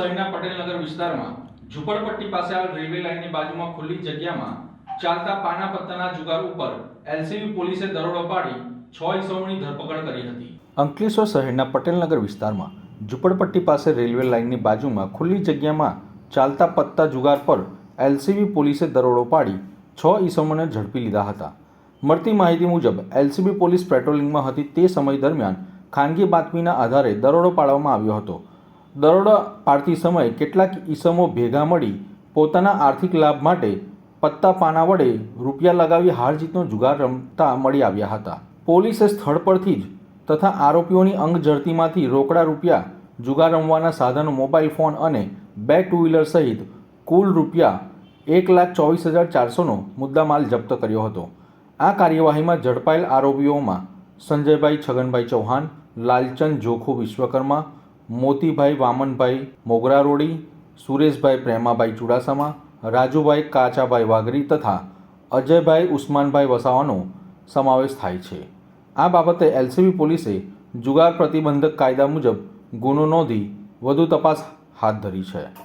શહેરના પટેલનગર વિસ્તારમાં ઝુંપડપટ્ટી પાસે આવેલ રેલવે લાઇનની બાજુમાં ખુલ્લી જગ્યામાં ચાલતા પાના પત્તાના જુગાર ઉપર એલસીબી પોલીસે દરોડો પાડી છ ઇસમોની ધરપકડ કરી હતી. અંકલેશ્વર શહેરના પટેલનગર વિસ્તારમાં ઝુંપડપટ્ટી પાસે રેલવે લાઇનની બાજુમાં ખુલ્લી જગ્યામાં ચાલતા પત્તા જુગાર પર એલસીબી પોલીસે દરોડો પાડી છ ઈસમોને ઝડપી લીધા હતા. મળતી માહિતી મુજબ, એલસીબી પોલીસ પેટ્રોલિંગમાં હતી તે સમય દરમિયાન ખાનગી બાતમીના આધારે દરોડો પાડવામાં આવ્યો હતો. દરોડો પાડતી સમયે કેટલાક ઈસમો ભેગા મળી પોતાના આર્થિક લાભ માટે પત્તા પાના વડે રૂપિયા લગાવી હાર જીતનો જુગાર રમતા મળી આવ્યા હતા. પોલીસે સ્થળ પરથી જ તથા આરોપીઓની અંગ ઝડતીમાંથી રોકડા રૂપિયા, જુગાર રમવાના સાધનો, મોબાઈલ ફોન અને બે ટુ વ્હીલર સહિત કુલ રૂપિયા એક લાખ ચોવીસ હજાર ચારસોનો મુદ્દામાલ જપ્ત કર્યો હતો. આ કાર્યવાહીમાં ઝડપાયેલ આરોપીઓમાં સંજયભાઈ છગનભાઈ ચૌહાણ, લાલચંદ જોખુ વિશ્વકર્મા મોતીભાઈ વામનભાઈ મોગરા રોડી સુરેશભાઈ પ્રેમાભાઈ ચુડાસમા, રાજુભાઈ કાચાભાઈ વાઘરી તથા અજયભાઈ ઉસ્માનભાઈ વસાવાનો સમાવેશ થાય છે. આ બાબતે એલસીબી પોલીસે જુગાર પ્રતિબંધક કાયદા મુજબ ગુનો નોંધી વધુ તપાસ હાથ ધરી છે.